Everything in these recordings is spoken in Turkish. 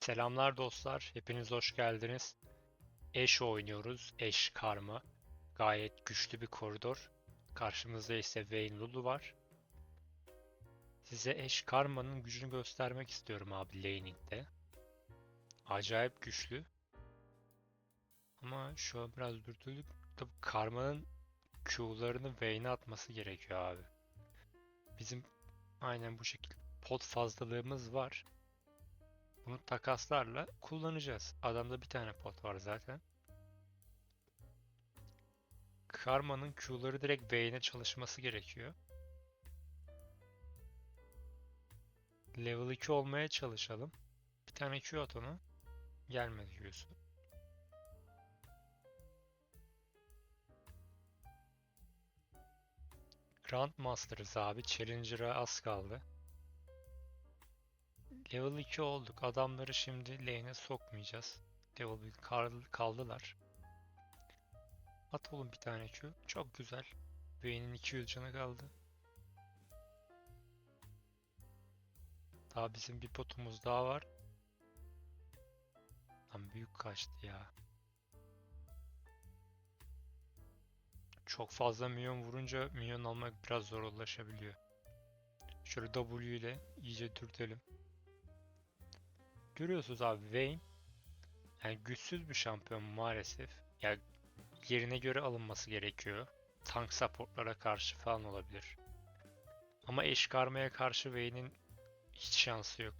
Selamlar dostlar, hepiniz hoş geldiniz. Eş oynuyoruz, Eş Karma. Gayet güçlü bir koridor. Karşımızda ise Vayne Lulu var. Size Eş Karma'nın gücünü göstermek istiyorum abi laning'de. Acayip güçlü. Ama şu an biraz dürtüldük. Tabii Karma'nın Q'larını Vayne'e atması gerekiyor abi. Bizim aynen bu şekilde pot fazlalığımız var. Bunu takaslarla kullanacağız. Adamda bir tane pot var zaten. Karma'nın Q'ları direkt Vayne'e çalışması gerekiyor. Level 2 olmaya çalışalım. Bir tane Q at ona. Gelmedi Q'su. Grandmaster'ız abi. Challenger'a az kaldı. Level 2 olduk. Adamları şimdi lane'e sokmayacağız. Level 1 kal- kaldılar. At oğlum bir tane Q. Çok güzel. Vayne'in 200 canı kaldı. Daha bizim bir potumuz daha var. Lan büyük kaçtı ya. Çok fazla minyon vurunca minyon almak biraz zorlaşabiliyor. Şöyle W ile iyice dürtelim. Görüyorsunuz abi Vayne yani güçsüz bir şampiyon maalesef. Yani yerine göre alınması gerekiyor. Tank supportlara karşı falan olabilir. Ama eş karmaya karşı Vayne'in hiç şansı yok.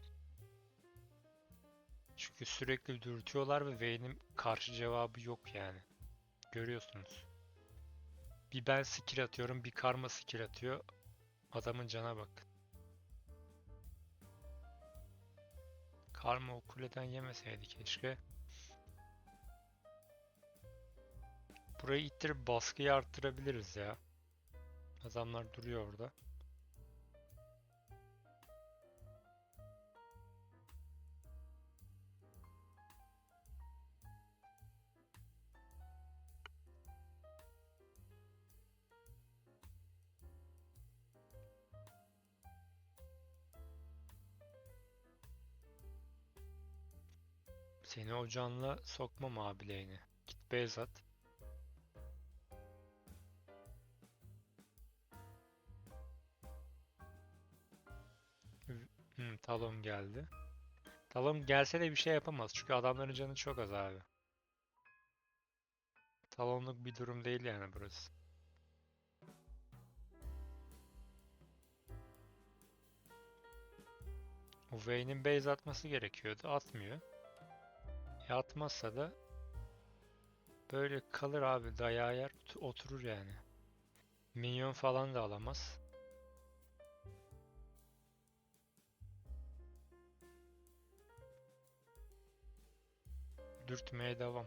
Çünkü sürekli dürtüyorlar ve Vayne'in karşı cevabı yok yani. Görüyorsunuz. Bir ben skill atıyorum, bir karma skill atıyor. Adamın cana bak. Karma o kuleden yemeseydi keşke. Burayı ittirip baskıyı arttırabiliriz ya. Adamlar duruyor orada. Seni o canla sokmam lane'e. Git base at. Hmm, Talon geldi. Talon gelse de bir şey yapamaz çünkü adamların canı çok az abi. Talonluk bir durum değil yani burası. O Vayne'in base atması gerekiyordu. Atmıyor. E atmazsa da böyle kalır abi. Dayağı yer ot- oturur yani. Minyon falan da alamaz. Dürtmeye devam.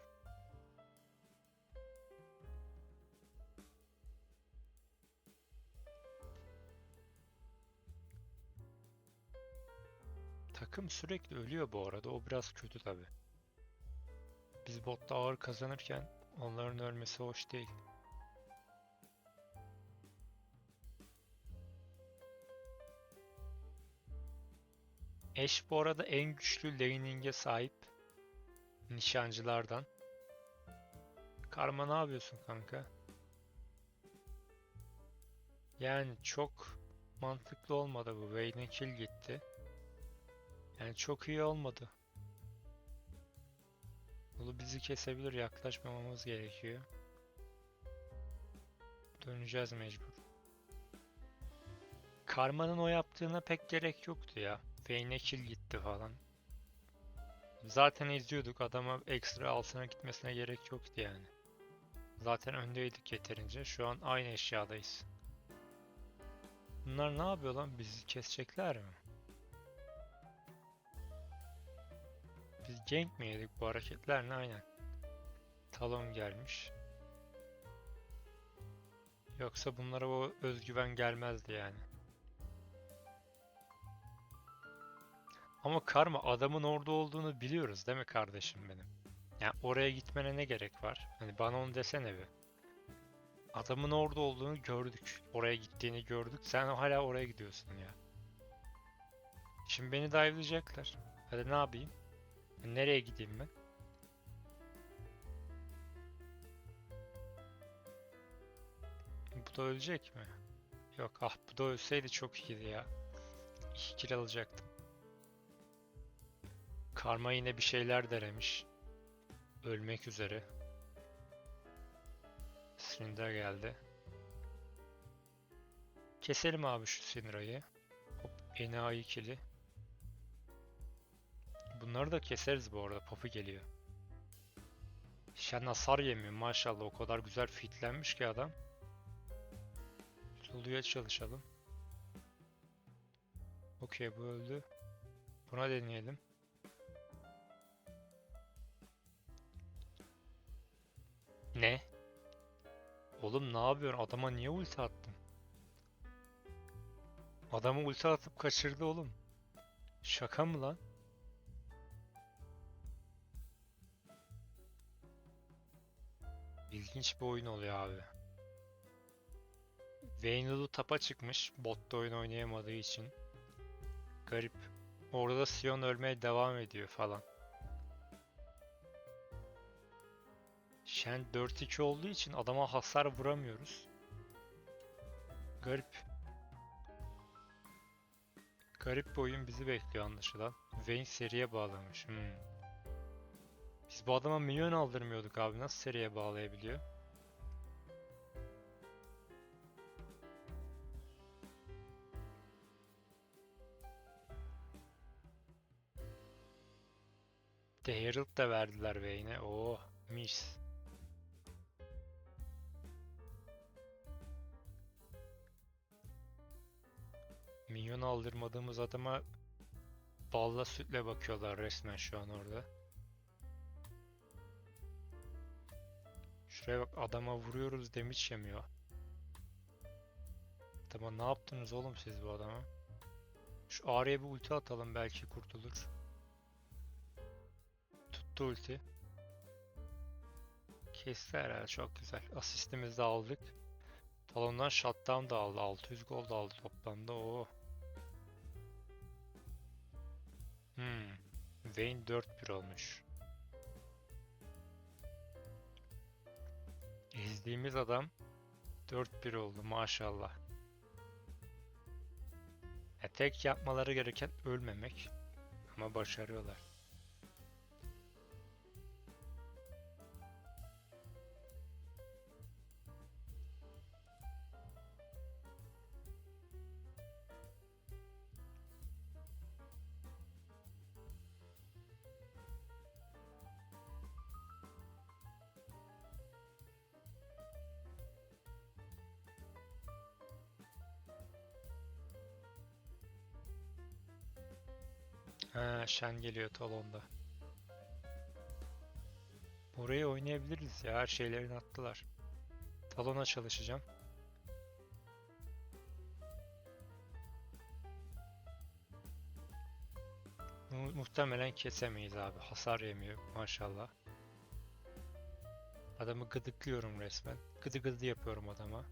Takım sürekli ölüyor bu arada. O biraz kötü tabi. Biz botta ağır kazanırken onların ölmesi hoş değil. Ashe bu arada en güçlü laning'e sahip nişancılardan. Karma ne yapıyorsun kanka? Yani çok mantıklı olmadı bu. Vayne'e kill gitti. Yani çok iyi olmadı. Bunu bizi kesebilir. Yaklaşmamamız gerekiyor. Döneceğiz mecbur. Karma'nın o yaptığına pek gerek yoktu ya. Vayne'e kill gitti falan. Zaten izliyorduk. Adama ekstra altına gitmesine gerek yoktu yani. Zaten öndeydik yeterince. Şu an aynı eşyadayız. Bunlar ne yapıyor lan? Bizi kesecekler mi? Gank mi yedik bu hareketler ne aynen. Talon gelmiş. Yoksa bunlara o özgüven gelmezdi yani. Ama Karma adamın orada olduğunu biliyoruz değil mi kardeşim benim? Yani oraya gitmene ne gerek var? Hani bana onu desene bir. Adamın orada olduğunu gördük. Oraya gittiğini gördük. Sen hala oraya gidiyorsun ya. Şimdi beni dive'layacaklar. Hadi ne yapayım? Nereye gideyim ben? Bu da ölecek mi? Yok ah bu da ölseydi çok iyiydi ya. İki kill alacaktım. Karma yine bir şeyler denemiş. Ölmek üzere. Syndra geldi. Keselim abi şu Syndra'yı. Hop enayi kili. Bunları da keseriz bu arada. Papu geliyor. Şen hasar maşallah. O kadar güzel fitlenmiş ki adam. Lulu'ya çalışalım. Okey bu öldü. Buna deneyelim. Ne? Oğlum ne yapıyorsun? Adama niye ulti attın? Adamı ulti atıp kaçırdı oğlum. Şaka mı lan? İlginç bir oyun oluyor abi. Vayne Lulu tapa çıkmış. Botta oyun oynayamadığı için. Garip. Orada da Sion ölmeye devam ediyor falan. Shen 4-2 olduğu için adama hasar vuramıyoruz. Garip. Garip bir oyun bizi bekliyor anlaşılan. Vayne seriye bağlamış. Hmm. Biz bu adama milyon aldırmıyorduk abi. Nasıl seriye bağlayabiliyor? The Herald da verdiler Vayne'e. Oo, mis. Milyon aldırmadığımız adama balla sütle bakıyorlar resmen şu an orada. Şuraya bak adama vuruyoruz damage yemiyor. Tamam ne yaptınız oğlum siz bu adama? Şu Ağrı'ya bir ulti atalım belki kurtulur. Tuttu ulti. Kesti herhalde çok güzel. Asistimizi de aldık. Talon'dan shutdown da aldı. 600 gold aldı toplamda. Oo. Hmm. Vayne 4-1 olmuş. İzlediğimiz adam 4-1 oldu maşallah. Ya tek yapmaları gereken ölmemek. Ama başarıyorlar. Shen geliyor talonda. Burayı oynayabiliriz ya. Her şeylerini attılar. Talona çalışacağım. Mu- muhtemelen kesemeyiz abi. Hasar yemiyor maşallah. Adamı gıdıklıyorum resmen. Gıdı gıdı yapıyorum adama.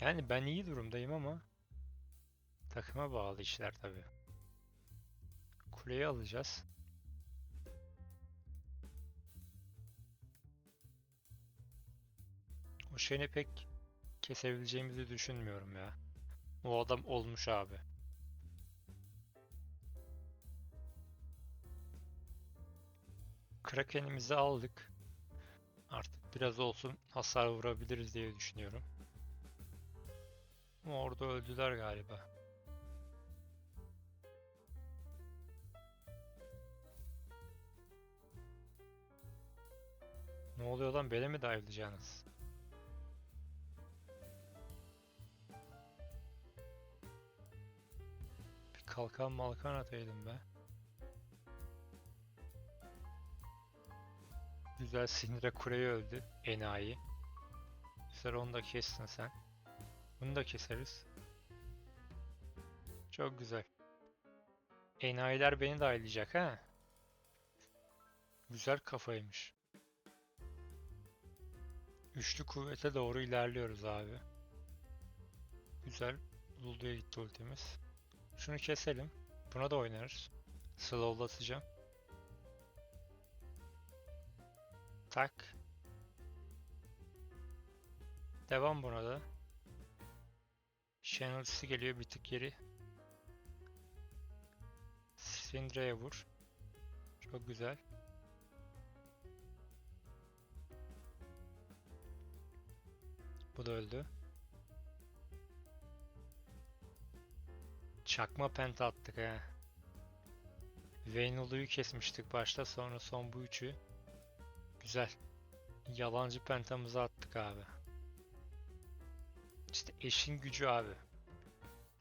Yani ben iyi durumdayım ama takıma bağlı işler tabii. Kuleyi alacağız. O şeyini pek kesebileceğimizi düşünmüyorum ya. O adam olmuş abi. Kraken'imizi aldık. Artık biraz olsun hasar vurabiliriz diye düşünüyorum. Orada öldüler galiba. Ne oluyor lan beni mi dive'layacaksınız? Bir kalkan malkan ataydım be. Güzel Syndra Kure'yi öldü. Enayi. Güzel onu da kestin sen. Bunu da keseriz. Çok güzel. Enayiler beni de ha. Güzel kafaymış. Üçlü kuvvete doğru ilerliyoruz abi. Güzel. Lulu'ya gitti ultimiz. Şunu keselim. Buna da oynarız. Slowlatacağım. Tak. Devam buna da. Ultisi geliyor bir tık geri. Syndra'ya vur. Çok güzel. Bu da öldü. Çakma penta attık he. Vayne'ulu'yu kesmiştik başta sonra son bu üçü. Güzel. Yalancı pentamızı attık abi. İşte eşin gücü abi.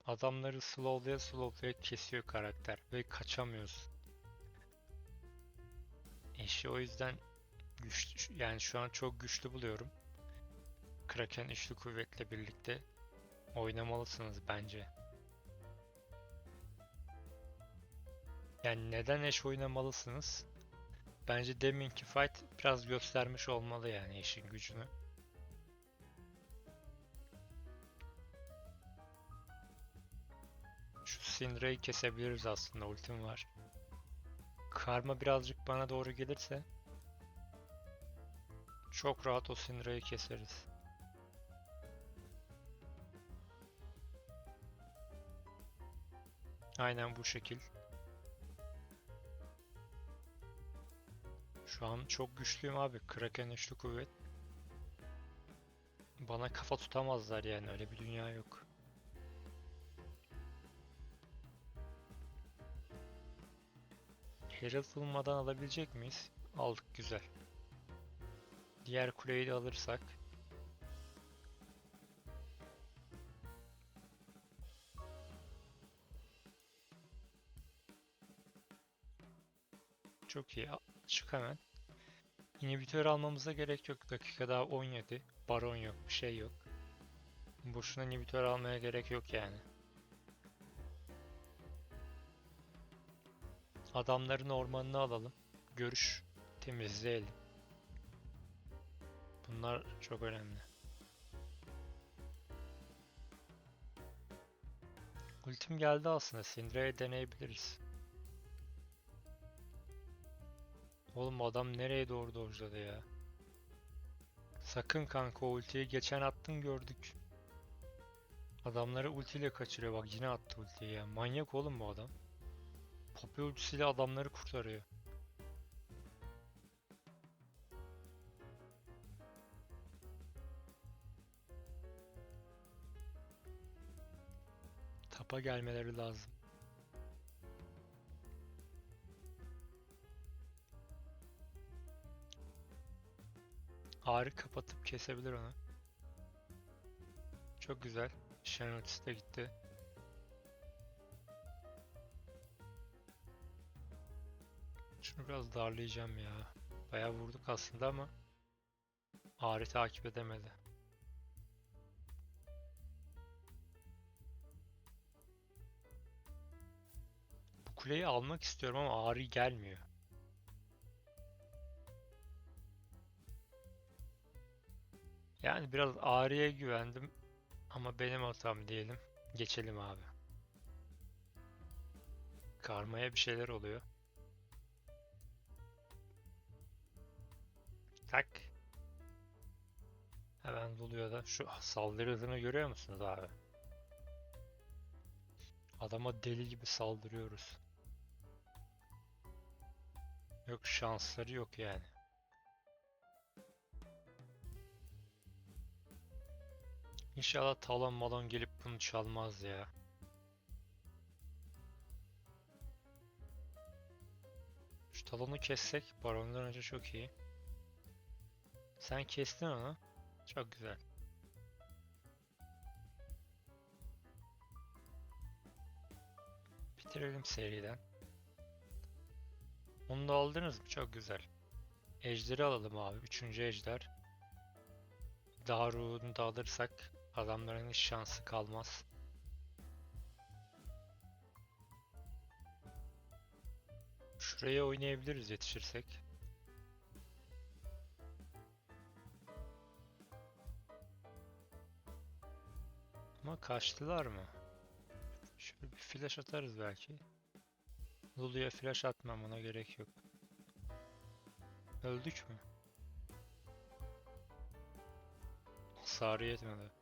Adamları slowlaya slowlaya kesiyor karakter ve kaçamıyorsun. Eşi o yüzden güçlü yani şu an çok güçlü buluyorum. Kraken üçlü kuvvetle birlikte oynamalısınız bence. Yani neden eş oynamalısınız? Bence deminki fight biraz göstermiş olmalı yani eşin gücünü. Şu Syndra'yı kesebiliriz aslında ultim var. Karma birazcık bana doğru gelirse çok rahat o Syndra'yı keseriz. Aynen bu şekil. Şu an çok güçlüyüm abi. Kraken üçlü kuvvet. Bana kafa tutamazlar yani öyle bir dünya yok. Herald alabilecek miyiz? Aldık güzel. Diğer kuleyi de alırsak. İyi. Çık hemen. İnhibitör almamıza gerek yok. Dakika daha 17. Baron yok. Bir şey yok. Boşuna inhibitör almaya gerek yok yani. Adamların ormanını alalım. Görüş temizleyelim. Bunlar çok önemli. Ultim geldi aslında. Syndra'ya deneyebiliriz. Oğlum adam nereye doğru dojladı ya? Sakın kanka o ultiyi geçen attın gördük. Adamları ultiyle kaçırıyor bak yine attı ultiyi ya. Manyak oğlum bu adam. Poppy ultisiyle adamları kurtarıyor. Tapa gelmeleri lazım. Ağrı kapatıp kesebilir onu. Çok güzel. Shen ultisi de gitti. Şunu biraz darlayacağım ya. Bayağı vurduk aslında ama Ağrı takip edemedi. Bu kuleyi almak istiyorum ama Ağrı gelmiyor. Yani biraz Ağrı'ya güvendim ama benim hatam diyelim. Geçelim abi. Karmaya bir şeyler oluyor. Tak. Hemen buluyor da. Şu saldırı hızını görüyor musunuz abi? Adama deli gibi saldırıyoruz. Yok şansları yok yani. İnşallah talon malon gelip bunu çalmaz ya. Şu talonu kessek barondan önce çok iyi. Sen kestin onu. Çok güzel. Bitirelim seriden. Onu da aldınız mı? Çok güzel. Ejderi alalım abi. Üçüncü ejder. Daru'nu da alırsak adamların hiç şansı kalmaz. Şuraya oynayabiliriz yetişirsek. Ama kaçtılar mı? Şöyle bir flash atarız belki. Lulu'ya flash atmam ona gerek yok. Öldük mü? Hasarı yetmedi.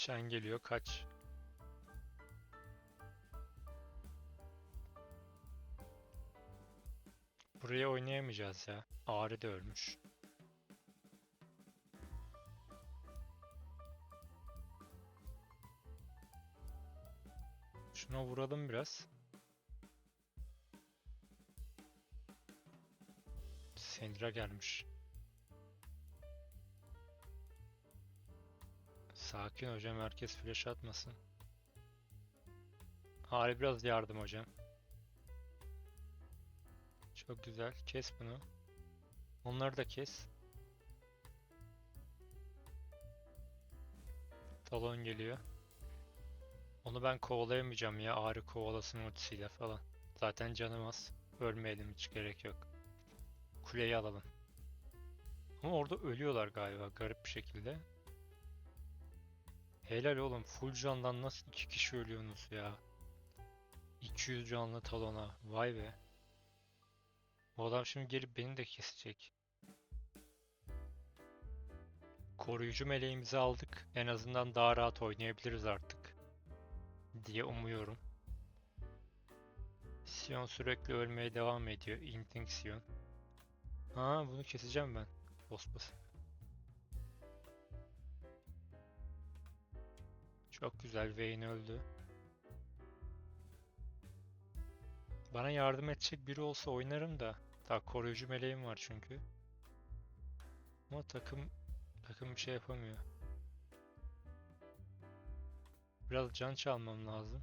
Şen geliyor kaç. Buraya oynayamayacağız ya. Ağrı da ölmüş. Şuna vuralım biraz. Sendra gelmiş. Sakin hocam herkes flash atmasın. Hari biraz yardım hocam. Çok güzel. Kes bunu. Onları da kes. Talon geliyor. Onu ben kovalayamayacağım ya. Ağrı kovalasın ultisiyle falan. Zaten canım az. Ölmeyelim hiç gerek yok. Kuleyi alalım. Ama orada ölüyorlar galiba garip bir şekilde. Helal oğlum. Full candan nasıl iki kişi ölüyorsunuz ya? 200 canlı talona. Vay be. Bu adam şimdi gelip beni de kesecek. Koruyucu meleğimizi aldık. En azından daha rahat oynayabiliriz artık. Diye umuyorum. Sion sürekli ölmeye devam ediyor. Inting Sion. Ha bunu keseceğim ben. Boss boss. Çok güzel. Vayne öldü. Bana yardım edecek biri olsa oynarım da. Daha koruyucu meleğim var çünkü. Ama takım takım bir şey yapamıyor. Biraz can çalmam lazım.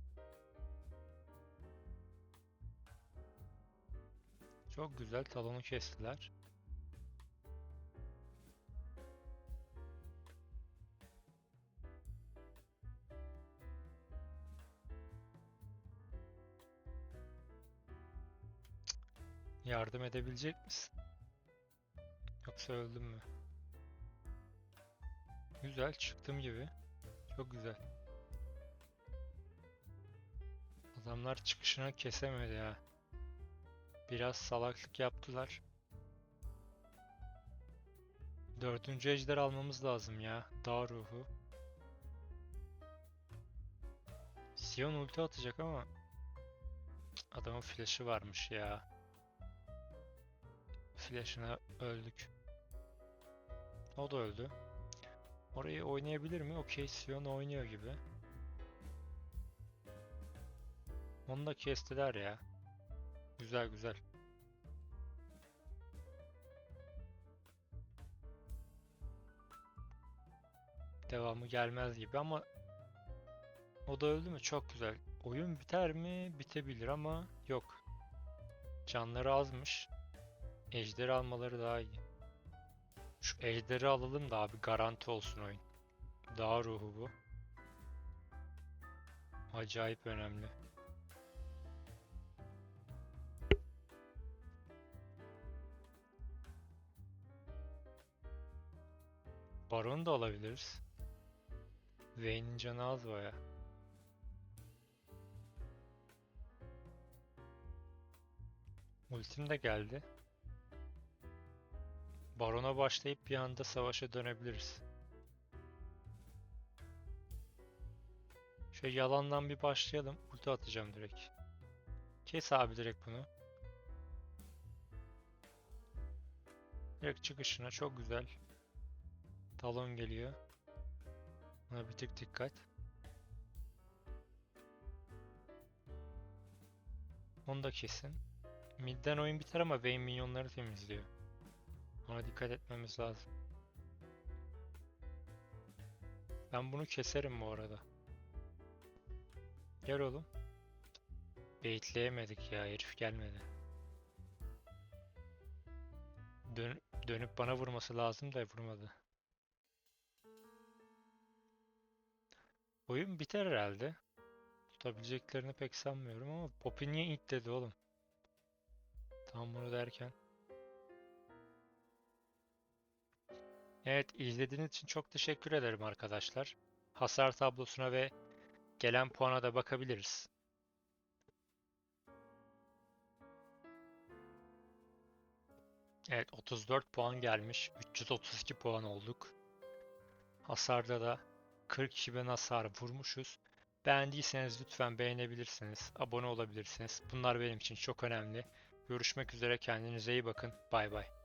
Çok güzel talonu kestiler. Yardım edebilecek misin? Yoksa öldüm mü? Güzel çıktım gibi. Çok güzel. Adamlar çıkışına kesemedi ya. Biraz salaklık yaptılar. Dördüncü ejder almamız lazım ya. Dağ ruhu. Sion ulti atacak ama adamın flash'ı varmış ya. Flash'ına öldük. O da öldü. Orayı oynayabilir mi? Okey, Sion oynuyor gibi. Onu da kestiler ya. Güzel güzel. Devamı gelmez gibi ama o da öldü mü? Çok güzel. Oyun biter mi? Bitebilir ama yok. Canları azmış. Ejderi almaları daha iyi. Şu ejderi alalım da abi garanti olsun oyun. Dağ ruhu bu. Acayip önemli. Baron da alabiliriz. Vayne'in canı az baya. Ultim de geldi. Baron'a başlayıp bir anda savaşa dönebiliriz. Şöyle yalandan bir başlayalım. Ulti atacağım direkt. Kes abi direkt bunu. Direkt çıkışına çok güzel. Talon geliyor. Buna bir tık dikkat. Onu da kesin. Midden oyun biter ama Vayne minyonları temizliyor. Ona dikkat etmemiz lazım. Ben bunu keserim bu arada. Gel oğlum. Baitleyemedik ya herif gelmedi. Dön dönüp bana vurması lazım da vurmadı. Oyun biter herhalde. Tutabileceklerini pek sanmıyorum ama Poppy niye int dedi oğlum? Tam bunu derken. Evet izlediğiniz için çok teşekkür ederim arkadaşlar. hasar tablosuna ve gelen puana da bakabiliriz. Evet 34 puan gelmiş. 332 puan olduk. Hasarda da 42 bin hasar vurmuşuz. Beğendiyseniz lütfen beğenebilirsiniz. Abone olabilirsiniz. Bunlar benim için çok önemli. Görüşmek üzere kendinize iyi bakın. Bay bay.